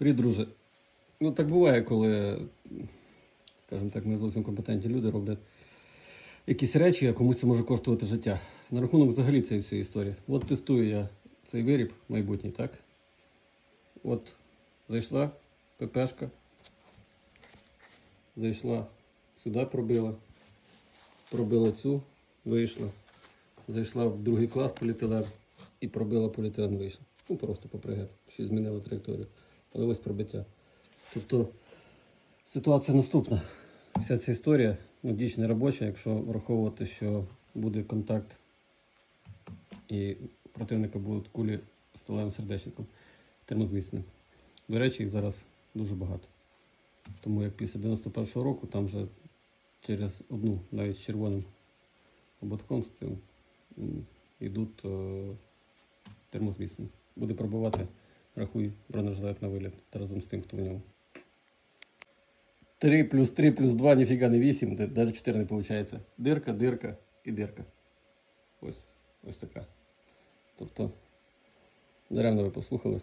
Привіт, друже. Ну так буває, коли, скажімо так, не зовсім компетентні люди роблять якісь речі, а комусь це може коштувати життя. На рахунок взагалі цієї всієї історії. От тестую я цей виріб майбутній, так? От зайшла ППшка. Зайшла сюди, пробила. Пробила цю, вийшла. Зайшла в другий клас поліетилен і пробила поліетилен, вийшла. Ну просто попригет, що змінила траєкторію. Але ось пробиття. Тобто ситуація наступна. Вся ця історія ну, дійсно робоча, якщо враховувати, що буде контакт і противника будуть кулі сталевим сердечником термозміцним. До речі, їх зараз дуже багато. Тому як після 91-го року там вже через одну, навіть з червоним ободком йдуть е. Буде пробувати, рахуй, бронежилет на виліт та разом з тим, хто в ньому. 3 плюс 3 плюс 2, ніфіга не 8, навіть 4 не виходить. Дирка, дирка і дирка. Ось, ось така. Тобто, даремно ви послухали.